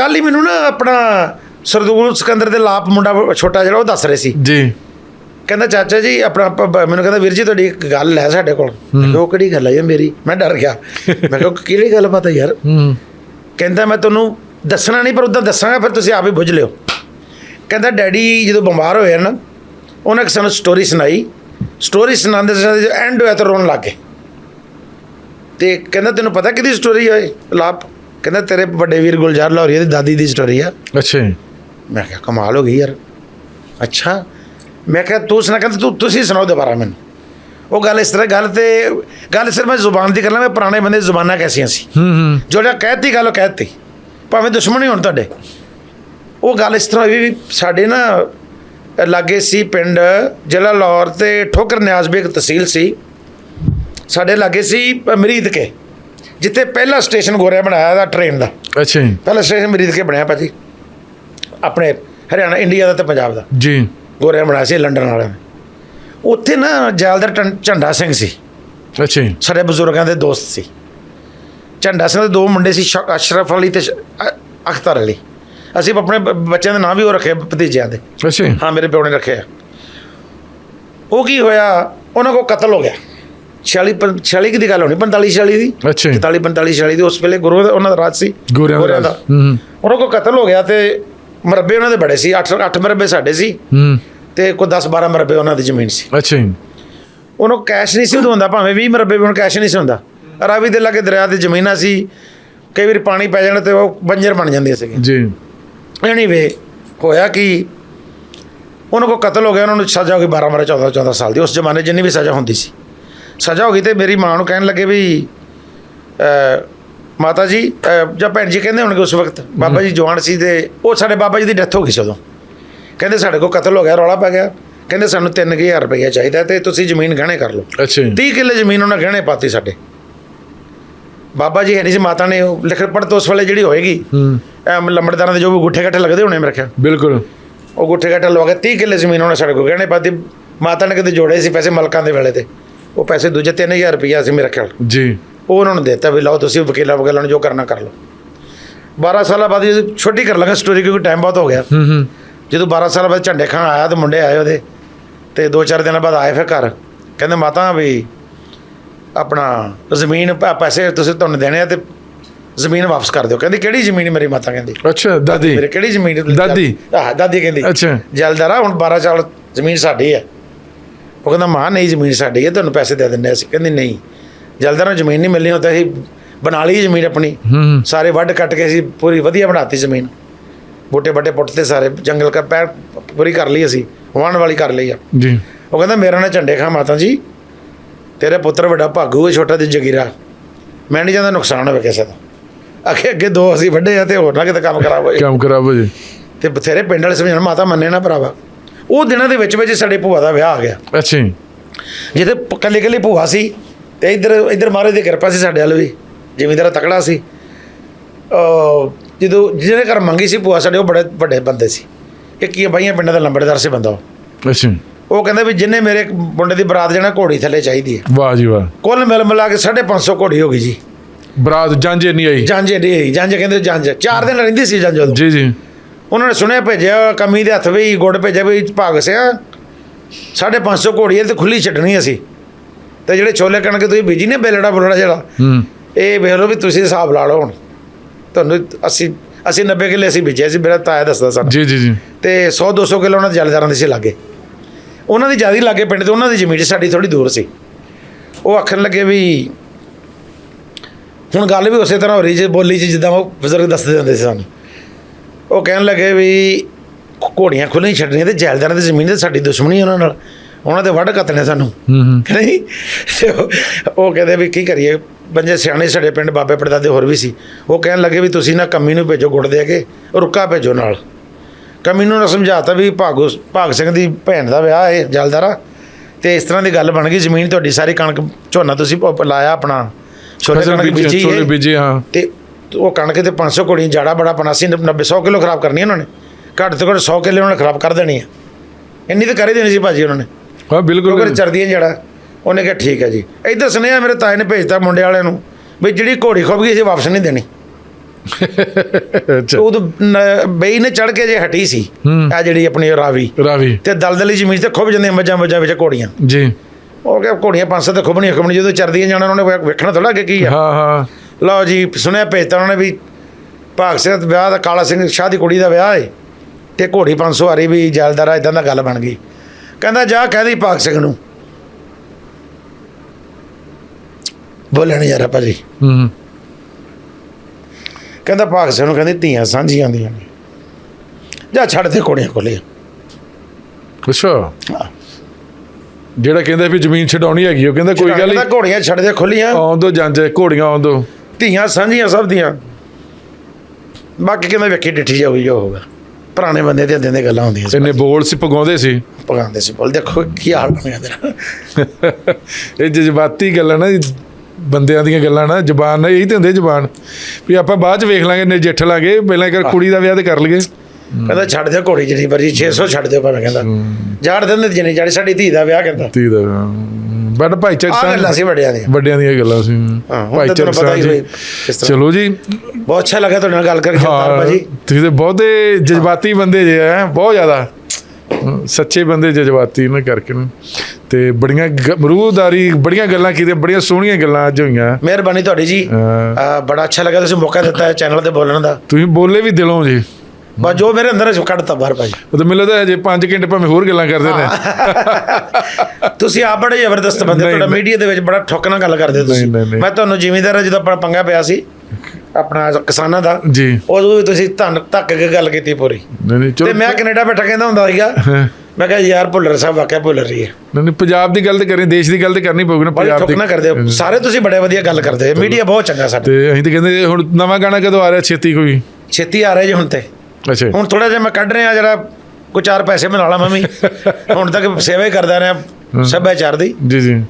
ਕੱਲ ਹੀ ਮੈਨੂੰ ਨਾ ਆਪਣਾ ਸਰਦੂਲ ਸਿਕੰਦਰ ਦੇ ਲਾਪ ਮੁੰਡਾ ਛੋਟਾ ਜਿਹੜਾ ਉਹ ਦੱਸ ਰਹੇ ਸੀ। ਜੀ। ਕਹਿੰਦਾ ਚਾਚਾ ਜੀ ਆਪਣਾ ਮੈਨੂੰ ਕਹਿੰਦਾ ਵੀਰ ਜੀ ਤੁਹਾਡੀ ਇੱਕ ਗੱਲ ਹੈ ਸਾਡੇ ਕੋਲ। ਉਹ ਕਿਹੜੀ ਗੱਲ ਹੈ ਜੀ ਮੇਰੀ? ਮੈਂ ਡਰ ਗਿਆ। ਮੈਂ ਕਿਹਾ ਕਿਹੜੀ ਗੱਲ ਪਤਾ ਯਾਰ? ਹੂੰ। ਕਹਿੰਦਾ ਮੈਂ ਤੁਹਾਨੂੰ ਦੱਸਣਾ ਨਹੀਂ ਪਰ ਉਦਾਂ ਦੱਸਾਂਗਾ ਫਿਰ ਤੁਸੀਂ ਆਪ ਹੀ ਬੁੱਝ ਲਿਓ। ਕਹਿੰਦਾ ਡੈਡੀ ਜਦੋਂ ਬਿਮਾਰ ਹੋਏ ਨਾ ਉਹਨੇ ਇੱਕ ਸਾਨੂੰ ਸਟੋਰੀ ਸੁਣਾਈ। ਸਟੋਰੀ ਸੁਣਾਉਂਦੇ ਸੁਣਾਉਂਦੇ ਜਦੋਂ ਐਂਡ ਹੋਇਆ ਤਾਂ ਰੋਣ ਲੱਗ ਗਏ। ਤੇ ਕਹਿੰਦਾ ਤੈਨੂੰ ਪਤਾ ਕਿਹਦੀ ਸਟੋਰੀ ਹੈ ਇਹ? ਲਾਪ। ਕਹਿੰਦਾ ਤੇਰੇ ਵੱਡੇ ਵੀਰ ਗੁਲਜ਼ਾਰ ਲਾਹੌਰੀਆ ਦੀ ਦਾਦੀ ਦੀ ਸਟੋਰੀ ਆ। ਅੱਛਾ ਮੈਂ ਕਿਹਾ ਕਮਾਲ ਹੋ ਗਈ ਯਾਰ। ਅੱਛਾ। ਮੈਂ ਕਿਹਾ ਤੂੰ ਸੁਣਾ ਕਹਿੰਦਾ ਤੂੰ ਤੁਸੀਂ ਸੁਣਾਓ ਦੁਬਾਰਾ ਮੈਨੂੰ। ਉਹ ਗੱਲ ਇਸ ਤਰ੍ਹਾਂ ਗੱਲ ਤੇ ਗੱਲ ਸਿਰਫ ਮੈਂ ਜ਼ੁਬਾਨ ਦੀ ਕਰ ਲਾਂ ਮੈਂ ਪੁਰਾਣੇ ਬੰਦੇ ਜ਼ੁਬਾਨਾਂ ਕੈਸੀਆਂ ਸੀ। ਹੂੰ ਹੂੰ। ਜਿਹੜਾ ਕਹਿਤੀ ਗੱਲ ਉਹ ਕਹਿਤੀ। ਭਾਵੇਂ ਦੁਸ਼ਮਣ ਹੀ ਹੋਣ ਤੁਹਾਡੇ। ਉਹ ਗੱਲ ਇਸ ਤਰ੍ਹਾਂ ਹੋਈ ਵੀ ਸਾਡੇ ਨਾ ਲਾਗੇ ਸੀ ਪਿੰਡ ਜ਼ਿਲ੍ਹਾ ਲਾਹੌਰ ਤੇ ਠੋਕਰ ਨਿਆਜ਼ ਬੇਗ ਤਹਿਸੀਲ ਸੀ। ਸਾਡੇ ਲਾਗੇ ਸੀ ਮਰੀਦ ਕੇ। ਜਿੱਥੇ ਪਹਿਲਾ ਸਟੇਸ਼ਨ ਗੋਰਿਆ ਬਣਾਇਆ ਦਾ ਟ੍ਰੇਨ ਦਾ। ਅੱਛਾ ਜੀ। ਪਹਿਲਾ ਸਟੇਸ਼ਨ ਮਰੀਦ ਕੇ ਬਣਿਆ ਭਾਜੀ। ਆਪਣੇ ਹਰਿਆਣਾ ਇੰਡੀਆ ਦਾ ਤੇ ਪੰਜਾਬ ਦਾ। ਜੀ। ਗੋਰਿਆ ਬਣਾਇਆ ਸੀ ਲੰਡਨ ਵਾਲਿਆਂ ਨੇ। ਉੱਥੇ ਨਾ ਜੈਲਦਾਰ ਝੰਡਾ ਸਿੰਘ ਸੀ। ਅੱਛਾ ਜੀ। ਸਾਡੇ ਬਜ਼ੁਰਗਾਂ ਦੇ ਦੋਸਤ ਸੀ। ਝੰਡਾ ਸਿੰਘ ਦੇ ਦੋ ਮੁੰਡੇ ਸੀ ਅਸ਼ਰਫ ਅਲੀ ਤੇ ਅਖਤਰ ਅਲੀ। ਅਸੀਂ ਆਪਣੇ ਬੱਚਿਆਂ ਦੇ ਨਾਂ ਵੀ ਉਹ ਰੱਖੇ ਭਤੀਜਿਆਂ ਦੇ। ਅੱਛਾ ਹਾਂ ਮੇਰੇ ਪਿਓ ਨੇ ਰੱਖੇ ਆ। ਉਹ ਕੀ ਹੋਇਆ? ਉਹਨਾਂ ਕੋ ਕਤਲ ਹੋ ਗਿਆ। 46 ਪੰ- 46 ਦੀ ਗੱਲ ਹੋਣੀ 45 46 ਦੀ? ਅੱਛਾ ਜੀ। 44 45 46 ਦੀ ਉਸ ਵੇਲੇ ਗੁਰੂ ਦਾ ਉਹਨਾਂ ਦਾ ਰਾਜ ਸੀ। ਗੋਰਿਆਂ ਦਾ ਉਹਨਾਂ ਕੋ ਕਤਲ ਹੋ ਗਿਆ ਤੇ ਮਰਬੇ ਉਹਨਾਂ ਦੇ ਬੜੇ ਸੀ। 8 8 ਮਰਬੇ ਸਾਡੇ ਸੀ। ਹੂੰ। ਤੇ ਕੋਈ 10 12 ਮਰਬੇ ਉਹਨਾਂ ਦੀ ਜ਼ਮੀਨ ਸੀ। ਅੱਛਾ ਉਹਨੂੰ ਕੈਸ਼ ਨਹੀਂ ਸੀ ਹੁੰਦਾ ਭਾਵੇਂ 20 ਮਰਬੇ ਵੀ ਹੁਣ ਕੈਸ਼ ਨਹੀਂ ਸੀ ਹੁੰਦਾ। ਰਾਵੀ ਦੇ ਲਾਗੇ ਦਰਿਆ ਤੇ ਜ਼ਮੀਨਾਂ ਸੀ। ਕਈ ਵਾਰੀ ਪਾਣੀ ਪੈ ਜਾਣਾ ਤੇ ਉਹ ਬੰਜਰ ਬਣ ਜਾਂਦੀਆਂ ਸੀ ਜੀ। ਐਨੀਵੇ ਹੋਇਆ ਕਿ? ਉਹਨਾਂ ਕੋ ਕਤਲ ਹੋ ਗਿਆ ਉਹਨਾਂ ਨੂੰ ਸਜ਼ਾ ਹੋ ਗਈ 12 12 14 14 ਸਾਲ ਦੀ। ਉਸ ਜ਼ਮਾਨੇ ਜਿੰਨੀ ਵੀ ਸਜ਼ਾ ਹੁੰਦੀ ਸੀ। ਸਜ਼ਾ ਹੋ ਗਈ ਤੇ ਮੇਰੀ ਮਾਂ ਨੂੰ ਕਹਿਣ ਲੱਗੇ ਵੀ ਮਾਤਾ ਜੀ ਜਾਂ ਭੈਣ ਜੀ ਕਹਿੰਦੇ ਹੋਣਗੇ ਉਸ ਵਕਤ ਬਾਬਾ ਜੀ ਜਵਾਨ ਸੀ ਤੇ ਉਹ ਸਾਡੇ ਬਾਬਾ ਜੀ ਦੀ ਡੈਥ ਹੋ ਗਈ ਸੀ ਉਦੋਂ। ਕਹਿੰਦੇ ਸਾਡੇ ਕੋਲ ਕਤਲ ਹੋ ਗਿਆ ਰੌਲਾ ਪੈ ਗਿਆ। ਕਹਿੰਦੇ ਸਾਨੂੰ 3000 ਰੁਪਏ ਚਾਹੀਦਾ ਤੇ ਤੁਸੀਂ ਜ਼ਮੀਨ ਗਹਿਣੇ ਕਰ ਲਓ। ਅੱਛਾ ਜੀ। 30 ਕਿੱਲੇ ਜ਼ਮੀਨ ਉਹਨਾਂ ਗਹਿਣੇ ਪਾਤੀ ਸਾਡੇ। ਬਾਬਾ ਜੀ ਹੈ ਨਹੀਂ ਸੀ ਮਾਤਾ ਨੇ ਉਹ ਲਿਖ ਪੜਤ ਉਸ ਵੇਲੇ ਜਿਹੜੀ ਹੋਏਗੀ ਹੂੰ। ਲੰਬੜਦਾਰਾਂ ਦੇ ਜੋ ਵੀ ਗੁੱਠੇ ਗੱਠੇ ਲੱਗਦੇ ਹੋਣੇ ਮੇਰੇ ਖਿਆਲ। ਬਿਲਕੁਲ। ਉਹ ਗੁੱਠੇ ਗੱਠੇ ਲਵਾ ਕੇ 30 ਕਿੱਲੇ ਜ਼ਮੀਨ ਉਹਨੇ ਸਾਡੇ ਕੋਲ ਗਹਿਣੇ ਪਾਤੀ। ਮਾਤਾ ਨੇ ਕਿਤੇ ਜੋੜੇ ਸੀ ਪੈਸੇ ਮਲਕਾਂ ਦੇ ਵੇਲੇ ਤੇ। ਉਹ ਪੈਸੇ ਦੂਜੇ 3000 ਰੁਪਈਆ ਸੀ ਮੇਰੇ ਖਿਆਲ। ਜੀ। ਉਹ ਉਹਨਾਂ ਨੂੰ ਦਿੱਤਾ ਵੀ ਲਓ ਤੁਸੀਂ ਵਕੀਲਾਂ ਵਕੀਲਾਂ ਨੂੰ ਜੋ ਕਰਨਾ ਕਰ ਲਓ। 12 ਸਾਲਾਂ ਬਾਅਦ ਜਦੋਂ ਛੋਟੀ ਕਰ ਲਾਂਗਾ ਸਟੋਰੀ ਕਿਉਂਕਿ ਟਾਈਮ ਬਹੁਤ ਹੋ ਗਿਆ। ਹੂੰ ਹੂੰ। ਜਦੋਂ 12 ਸਾਲ ਬਾਅਦ ਝੰਡੇ ਖਾਣ ਆਇਆ ਤੇ ਮੁੰਡੇ ਆਏ ਉਹਦੇ ਤੇ ਦੋ ਚਾਰ ਦਿਨਾਂ ਬਾਅਦ ਆਏ ਫਿਰ ਘਰ। ਕਹਿੰਦੇ ਮਾਤਾ ਵੀ ਆਪਣਾ ਜ਼ਮੀਨ ਪੈਸੇ ਤੁਸੀਂ ਤੁਹਾਨੂੰ ਦੇਣੇ ਆ ਤੇ ਜ਼ਮੀਨ ਵਾਪਸ ਕਰ ਦਿਓ। ਕਹਿੰਦੀ ਕਿਹੜੀ ਜ਼ਮੀਨ ਮੇਰੀ ਮਾਤਾ ਕਹਿੰਦੀ? ਅੱਛਾ ਦਾਦੀ। ਮੇਰੇ ਕਿਹੜੀ ਜ਼ਮੀਨ? ਦਾਦੀ? ਆਹ ਦਾਦੀ ਕਹਿੰਦੀ। ਅੱਛਾ। ਜਲਦਾਰਾ ਹੁਣ 12 ਸਾਲ ਜ਼ਮੀਨ ਸਾਡੀ ਹੈ ਉਹ ਕਹਿੰਦਾ ਮਾਂ ਨਹੀਂ ਜ਼ਮੀਨ ਸਾਡੀ ਹੈ ਤੁਹਾਨੂੰ ਪੈਸੇ ਦੇ ਦਿੰਦੇ ਅਸੀਂ। ਕਹਿੰਦੀ ਨਹੀਂ। ਜਲਦਾਰਾ ਜ਼ਮੀਨ ਨਹੀਂ ਮਿਲਣੀ ਤਾਂ ਅਸੀਂ ਬਣਾ ਲਈ ਜ਼ਮੀਨ ਆਪਣੀ। ਹੂੰ ਹੂੰ। ਸਾਰੇ ਵੱਢ ਕੱਟ ਕੇ ਅਸੀਂ ਪੂਰੀ ਵਧੀਆ ਬਣਾਤੀ ਜ਼ਮੀਨ। ਬੂਟੇ ਬੱਟੇ ਪੁੱਟ ਤੇ ਸਾਰੇ ਜੰਗਲ ਕਰ ਪੈ ਪੂਰੀ ਕਰ ਲਈ ਅਸੀਂ ਵਾਹਣ ਵਾਲੀ ਕਰ ਲਈ ਆ। ਜੀ। ਉਹ ਕਹਿੰਦਾ ਮੇਰਾ ਨਾ ਝੰਡੇ ਖਾ ਮਾਤਾ ਜੀ। ਤੇਰੇ ਪੁੱਤਰ ਵੱਡਾ ਭਾਗੂ ਹੈ ਛੋਟਾ ਤੇ ਜਗੀਰਾ। ਮੈਂ ਨਹੀਂ ਜਾਂਦਾ ਨੁਕਸਾਨ ਹੋਵੇ ਕਿਸੇ ਦਾ। ਅੱਗੇ ਅੱਗੇ ਦੋ ਅਸੀਂ ਵੱਡੇ ਆ ਤੇ ਹੋਰ ਨਾ ਕਿਤੇ ਕੰਮ ਖਰਾਬ ਹੋ ਕੰਮ ਖਰਾਬ ਜੀ ਤੇ ਬਥੇਰੇ ਪਿੰਡ ਵਾਲੇ ਸਮਝਣ ਮਾਤਾ ਮੰਨੇ ਨਾ ਭਰਾਵਾ। ਉਹ ਦਿਨਾਂ ਦੇ ਵਿੱਚ ਵਿੱਚ ਸਾਡੇ ਭੂਆ ਦਾ ਵਿਆਹ ਆ ਗਿਆ। ਅੱਛਾ ਜੀ। ਜਿੱਥੇ ਕੱਲੀ ਕੱਲੀ ਭੂਆ ਸੀ ਤੇ ਇੱਧਰ ਇੱਧਰ ਮਹਾਰਾਜ ਦੀ ਕਿਰਪਾ ਸੀ ਸਾਡੇ ਵੱਲ ਵੀ ਜ਼ਿਮੀਂਦਾਰ ਤਕੜਾ ਸੀ। ਜਦੋਂ ਜਿਹਦੇ ਘਰ ਮੰਗੀ ਸੀ ਭੂਆ ਸਾਡੇ ਉਹ ਬੜੇ ਵੱਡੇ ਬੰਦੇ ਸੀ। ਇੱਕ ਹੀ ਬਾਈਆਂ ਪਿੰਡਾਂ ਦਾ ਲੰਬੜਦਾਰ ਸੀ ਬੰਦਾ ਉਹ। ਅੱਛਾ। ਉਹ ਕਹਿੰਦਾ ਵੀ ਜਿੰਨੇ ਮੇਰੇ ਮੁੰਡੇ ਦੀ ਬਰਾਤ ਜਾਣਾ ਘੋੜੀ ਥੱਲੇ ਚਾਹੀਦੀ ਹੈ। ਵਾਹ ਜੀ ਵਾਹ। ਕੁੱਲ ਮਿਲ ਮਿਲਾ ਕੇ 550 ਘੋੜੀ ਹੋ ਗਈ ਜੀ। ਬਰਾਤ ਜਾਂਜੇ ਨਹੀਂ ਆਈ। ਜਾਂਜੇ ਦੀ ਜਾਂਜੇ ਕਹਿੰਦੇ ਜਾਂਜ ਚਾਰ ਦਿਨ ਰਹਿੰਦੀ ਸੀ ਜਾਂਜ ਜੀ ਜੀ। ਉਹਨਾਂ ਨੇ ਸੁਣਿਆ ਭੇਜਿਆ ਕਮੀ ਦੇ ਹੱਥ ਵੀ ਗੁੜ ਭੇਜਿਆ ਵੀ ਭਾਗ ਸਿਆ। 550 ਘੋੜੀ ਤੇ ਖੁੱਲੀ ਛੱਡਣੀ ਅਸੀਂ। ਤੇ ਜਿਹੜੇ ਛੋਲੇ ਕਣਕ ਤੁਸੀਂ ਬੀਜੀ ਨੇ ਬੇਲੜਾ ਬੁਲੜਾ ਜਿਹੜਾ ਇਹ ਵੇਖ ਲਓ ਵੀ ਤੁਸੀਂ ਹਿਸਾਬ ਲਾ ਲਓ ਹੁਣ। ਤੁਹਾਨੂੰ ਅਸੀਂ ਅਸੀਂ 90 ਕਿੱਲੇ ਅਸੀਂ ਬੀਜੇ ਸੀ ਮੇਰਾ ਤਾਇਆ ਦੱਸਦਾ ਸਾਨੂੰ। ਜੀ ਜੀ ਜੀ। ਤੇ 100 200 ਕਿਲੋ ਉਹਨਾਂ ਦੇ ਜਲਦਾਰਾਂ ਦੇ ਸੀ ਲਾਗੇ। ਉਹਨਾਂ ਦੀ ਜ਼ਿਆਦਾ ਲੱਗੇ ਪਿੰਡ ਤੇ ਉਹਨਾਂ ਦੀ ਜ਼ਮੀਨ ਸਾਡੀ ਥੋੜੀ ਦੂਰ ਸੀ। ਉਹ ਆਖਣ ਲੱਗੇ ਵੀ ਹੁਣ ਗੱਲ ਵੀ ਉਸੇ ਤਰ੍ਹਾਂ ਹੋ ਰਹੀ ਜੇ ਬੋਲੀ ਚ ਜਿੱਦਾਂ ਉਹ ਬਜ਼ੁਰਗ ਦੱਸਦੇ ਹੁੰਦੇ ਸੀ ਸਾਨੂੰ। ਉਹ ਕਹਿਣ ਲੱਗੇ ਵੀ ਘੋੜੀਆਂ ਖੁੱਲੀਆਂ ਛੱਡਣੀਆਂ ਤੇ ਜੈਲਦਾਰਾਂ ਦੀ ਜ਼ਮੀਨ ਤੇ ਸਾਡੀ ਦੁਸ਼ਮਣੀ ਉਹਨਾਂ ਨਾਲ। ਉਹਨਾਂ ਦੇ ਵੱਢ ਕੱਤਣੇ ਸਾਨੂੰ। ਹੂੰ ਹੂੰ। ਕਿ ਨਹੀਂ ਉਹ- ਕਹਿੰਦੇ ਵੀ ਕੀ ਕਰੀਏ? ਬੰਜੇ ਸਿਆਣੇ ਸਾਡੇ ਪਿੰਡ ਬਾਬੇ ਪੜਦਾਦੇ ਹੋਰ ਵੀ ਸੀ। ਉਹ ਕਹਿਣ ਲੱਗੇ ਵੀ ਤੁਸੀਂ ਨਾ ਕੰਮੀ ਨੂੰ ਭੇਜੋ ਗੁੜ ਦੇ ਕੇ ਰੁੱਕਾ ਭੇਜੋ ਨਾਲ। ਕੰਮੀ ਨੂੰ ਨਾ ਸਮਝਾਤਾ ਵੀ ਭਾਗੋ ਭਾਗ ਸਿੰਘ ਦੀ ਭੈਣ ਦਾ ਵਿਆਹ ਹੈ ਜਲਦਾਰਾ। ਤੇ ਇਸ ਤਰ੍ਹਾਂ ਦੀ ਗੱਲ ਬਣ ਗਈ ਜ਼ਮੀਨ ਤੁਹਾਡੀ ਸਾਰੀ ਕਣਕ ਝੋਨਾ ਤੁਸੀਂ ਲਾਇਆ ਆਪਣਾ। ਛੋਲੇ ਕਣਕ ਬੀਜੇ ਹਾਂ। ਤੇ ਉਹ ਕਣਕ ਤੇ 500 ਕੋੜੀ ਜਾੜਾ ਬੜਾ 85 90 100 ਕਿਲੋ ਖਰਾਬ ਕਰਨੀ ਉਹਨਾਂ ਨੇ। ਘੱਟ ਤੋਂ ਘੱਟ 100 ਕਿਲੋ ਉਹਨਾਂ ਨੇ ਖਰਾਬ ਕਰ ਦੇਣੀ ਹੈ ਇੰਨੀ ਤਾਂ ਕਰ ਦੇਣੀ ਸੀ ਭਾਜੀ ਉਹਨਾਂ ਨੇ। ਹਾਂ ਬਿਲਕੁਲ ਕਿਉਂਕਿ ਚਰਦੀਆਂ ਜਿਹੜਾ ਉਹਨੇ ਕਿਹਾ ਠੀਕ ਹੈ ਜੀ। ਇੱਧਰ ਸੁਨੇਹਾ ਮੇਰੇ ਤਾਏ ਨੇ ਭੇਜਤਾ ਮੁੰਡੇ ਵਾਲਿਆਂ ਨੂੰ ਵੀ ਜਿਹੜੀ ਘੋੜੀ ਖੁੱਭ ਗਈ ਸੀ ਵਾਪਸ ਨਹੀਂ ਦੇਣੀ। ਅੱਛਾ। ਉਦੋਂ ਬਈ ਨੇ ਚੜ ਕੇ ਜੇ ਹਟੀ ਸੀ। ਆ ਜਿਹੜੀ ਆਪਣੀ ਰਾਵੀ। ਰਾਵੀ। ਤੇ ਦਲਦਲੀ ਜ਼ਮੀਨ ਤੇ ਖੁੱਭ ਜਾਂਦੀਆਂ ਮੱਝਾਂ ਮੱਝਾਂ ਵਿੱਚ ਘੋੜੀਆਂ। ਜੀ। ਉਹ ਕਿ ਘੋੜੀਆਂ ਪੰਜ ਸੱਤ ਤੇ ਖੁੱਬਣੀਆਂ ਖੁੱਬਣੀਆਂ ਜਦੋਂ ਚਰਦੀਆਂ ਜਾਣਾ ਉਹਨਾਂ ਨੇ ਵੇਖਣਾ ਥੋੜਾ ਅੱਗੇ ਕੀ ਆ। ਹਾਂ ਹਾਂ। ਲਓ ਜੀ ਸੁਣਿਆ ਭੇਜਤਾ ਉਹਨਾਂ ਨੇ ਵੀ ਭਾਗ ਸਿੰਘ ਦਾ ਵਿਆਹ ਦਾ ਕਾਲਾ ਸਿੰਘ ਸ਼ਾਹ ਦੀ ਕੁੜੀ ਦਾ ਵਿਆਹ ਹੈ ਤੇ ਘੋੜੀ 500 ਹਾਰੀ ਵੀ ਜੈਲਦਾਰਾ ਇਦਾਂ ਦਾ ਗੱਲ ਬਣ ਗਈ। ਕਹਿੰਦਾ ਜਾ ਕਹਦੀ ਭਾਗ ਸਿੰਘ ਨੂੰ। ਬੋਲੇ ਨਹੀਂ ਯਾਰ ਭਾਜੀ। ਹੂੰ ਹੂੰ। ਕਹਿੰਦਾ ਭਾਗ ਸਿੰਘ ਨੂੰ ਕਹਿੰਦੀ ਧੀਆਂ ਸਾਂਝੀਆਂ ਆਉਂਦੀਆਂ ਨੇ। ਜਾ ਛੱਡ ਦੇ ਘੋੜੀਆਂ ਕੋਲੇ। ਅੱਛਾ। ਜਿਹੜਾ ਕਹਿੰਦਾ ਵੀ ਜ਼ਮੀਨ ਛਡਾਉਣੀ ਹੈਗੀ ਉਹ ਕਹਿੰਦਾ ਕੋਈ ਗੱਲ ਕਹਿੰਦਾ ਨਹੀਂ ਘੋੜੀਆਂ ਛੱਡ ਦੇ ਖੁੱਲੀਆਂ। ਆਉਣ ਦੋ ਜਾਂਦੇ ਘੋੜੀਆਂ ਆਉਣ ਦੋ। ਧੀਆਂ ਸਾਂਝੀਆਂ ਸਭ ਦੀਆਂ। ਬਾਕੀ ਕਹਿੰਦਾ ਵੇਖੀ ਡਿੱਠੀ ਜਾਊਗੀ ਜੋ ਹੋਊਗਾ। ਪੁਰਾਣੇ ਬੰਦੇ ਦੇ ਦਿੰਦੇ ਗੱਲਾਂ ਹੁੰਦੀਆਂ ਸੀ। ਇੰਨੇ ਬੋਲ ਸੀ ਪਗਾਉਂਦੇ ਸੀ। ਪਗਾਉਂਦੇ ਸੀ ਬੋਲ। ਦੇਖੋ ਕੀ ਹਾਲ ਬਣ ਗਿਆ ਤੇਰਾ। ਇਹ ਜਜ਼ਬਾਤੀ ਗੱਲਾਂ ਨਾ ਬੰਦਿਆਂ ਦੀਆਂ ਗੱਲਾਂ ਨਾ ਜ਼ਬਾਨ ਨਾਲ ਇਹੀ ਤੇ ਹੁੰਦੇ ਜ਼ਬਾਨ। ਵੀ ਆਪਾਂ ਬਾਅਦ ਚ ਵੇਖ ਲਾਂਗੇ ਨਜਿੱਠ ਲਾਂਗੇ ਪਹਿਲਾਂ ਇੱਕ ਕੁੜੀ ਦਾ ਵਿਆਹ ਤੇ ਕਰ ਲਈਏ। ਕਹਿੰਦਾ ਛੱਡ ਦਿਓ ਘੋੜੀ ਜਿਹੜੀ ਮਰਜ਼ੀ 600 ਛੱਡ ਦਿਓ ਭਾਵੇਂ ਕਹਿੰਦਾ। ਜਾੜ ਦਿੰਦੇ ਜਿੰਨੀ ਜਾੜੀ ਸਾਡੀ ਧੀ ਦਾ ਵਿਆਹ ਕਹਿੰਦਾ। ਤੀ ਦਾ ਬਟ ਭਾਈਚਾਰਕ ਆ ਗੱਲਾਂ ਸੀ ਵੱਡਿਆਂ ਦੀਆਂ। ਵੱਡਿਆਂ ਦੀਆਂ ਗੱਲਾਂ ਸੀ। ਕਿਸ ਤਰ੍ਹਾਂ। ਚਲੋ ਜੀ। ਬਹੁਤ ਅੱਛਾ ਲੱਗਾ ਤੁਹਾਡੇ ਨਾਲ ਗੱਲ ਕਰਕੇ ਜਗਤਾਰ ਭਾਜੀ। ਤੁਸੀਂ ਤੇ ਬਹੁਤੇ ਜਜ਼ਬਾਤੀ ਬੰਦੇ ਜੇ ਹੈ ਬਹੁਤ ਜ਼ਿਆਦਾ। ਸੱਚੇ ਬੰਦੇ ਜਜ਼ਬਾਤੀ ਨੇ ਕਰਕੇ ਨਾ। ਤੇ ਬੜੀਆਂ ਰੂਹਦਾਰੀ ਬੜੀਆਂ ਗੱਲਾਂ ਕੀਤੀਆਂ ਬੜੀਆਂ ਸੋਹਣੀਆਂ ਗੱਲਾਂ ਅੱਜ ਹੋਈਆਂ। ਮਿਹਰਬਾਨੀ ਤੁਹਾਡੀ ਜੀ। ਆ, ਬੜਾ ਅੱਛਾ ਲੱਗਾ ਤੁਸੀਂ ਮੌਕਾ ਦਿੱਤਾ ਚੈਨਲ ਤੇ ਬੋਲਣ ਦਾ। ਤੁਸੀਂ ਬੋਲੇ ਵੀ ਦਿਲੋਂ ਜੀ। ਬਸ ਜੋ ਮੇਰੇ ਅੰਦਰ ਹੈ ਕੱਢਤਾ ਬਾਹਰ ਉਹ ਤਾਂ ਮੈਨੂੰ ਲੱਗਦਾ ਹਜੇ 5 ਘੰਟੇ ਭਾਵੇਂ ਹੋਰ ਗੱਲਾਂ ਕਰਦੇ ਨੇ। ਤੁਸੀਂ ਆਪ ਬੜੇ ਜ਼ਬਰਦਸਤ ਬੰਦੇ ਤੁਹਾਡਾ। ਮੀਡੀਆ ਦੇ ਵਿੱਚ ਬੜਾ ਠੋਕ ਨਾਲ ਗੱਲ ਕਰਦੇ ਤੁਸੀਂ। ਮੈਂ ਤੁਹਾਨੂੰ ਜ਼ਿਮੀਂਦਾਰ ਜਦੋਂ ਆਪਣਾ ਪੰਗਾ ਪਿਆ ਸੀ ਆਪਣਾ ਕਿਸਾਨਾਂ ਦਾ ਜੀ। ਉਦੋਂ ਵੀ ਤੁਸੀਂ ਧੰਨ ਧੱਕ ਕੇ ਗੱਲ ਕੀਤੀ ਪੂਰੀ। ਨਹੀਂ ਨਹੀਂ ਤੇ ਮੈਂ ਕੈਨੇਡਾ ਬੈਠਾ ਕਹਿੰਦਾ ਹੁੰਦਾ ਸੀਗਾ। ਮੈਂ ਕਿਹਾ ਯਾਰ ਭੁੱਲਰ ਸਾਹਿਬ ਵਾਕਿਆ ਭੁੱਲਰ ਰਹੀ ਹੈ। ਨਹੀਂ ਨਹੀਂ ਪੰਜਾਬ ਦੀ ਗੱਲ ਤੇ ਕਰਨੀ ਦੇਸ਼ ਦੀ ਗੱਲ ਤੇ ਕਰਨੀ ਪਊਗੀ ਨਾ ਪੰਜਾਬ ਠੋਕ ਦੀ। ਨਾ ਕਰਦੇ ਸਾਰੇ ਤੁਸੀਂ ਬੜੇ ਵਧੀਆ ਗੱਲ ਕਰਦੇ ਮੀਡੀਆ ਬਹੁਤ ਚੰਗਾ ਸਾਡਾ। ਤੇ ਅਸੀਂ ਤਾਂ ਕਹਿੰਦੇ ਹੁਣ ਨਵਾਂ ਗਾਣਾ ਕਦੋਂ ਆ ਰਿਹਾ ਛੇਤੀ ਕੋਈ? ਛੇਤੀ ਆ ਰਿਹਾ ਜੀ ਹੁਣ ਤੇ। ਅੱਛਾ ਹੁਣ ਥੋੜਾ ਜਿਹਾ ਮੈਂ ਕੱਢ ਰਿਹਾ ਜਿਹੜਾ ਕੋਈ ਚਾਰ ਪੈਸੇ ਬਣਾ ਲਾ ਮੈਂ ਵੀ। ਹੁਣ ਤੱਕ ਸੇਵਾ ਹੀ ਕਰਦਾ ਰਿਹਾ ਸੱਭਿਆਚਾਰ ਦੀ। ਜੀ ਜੀ।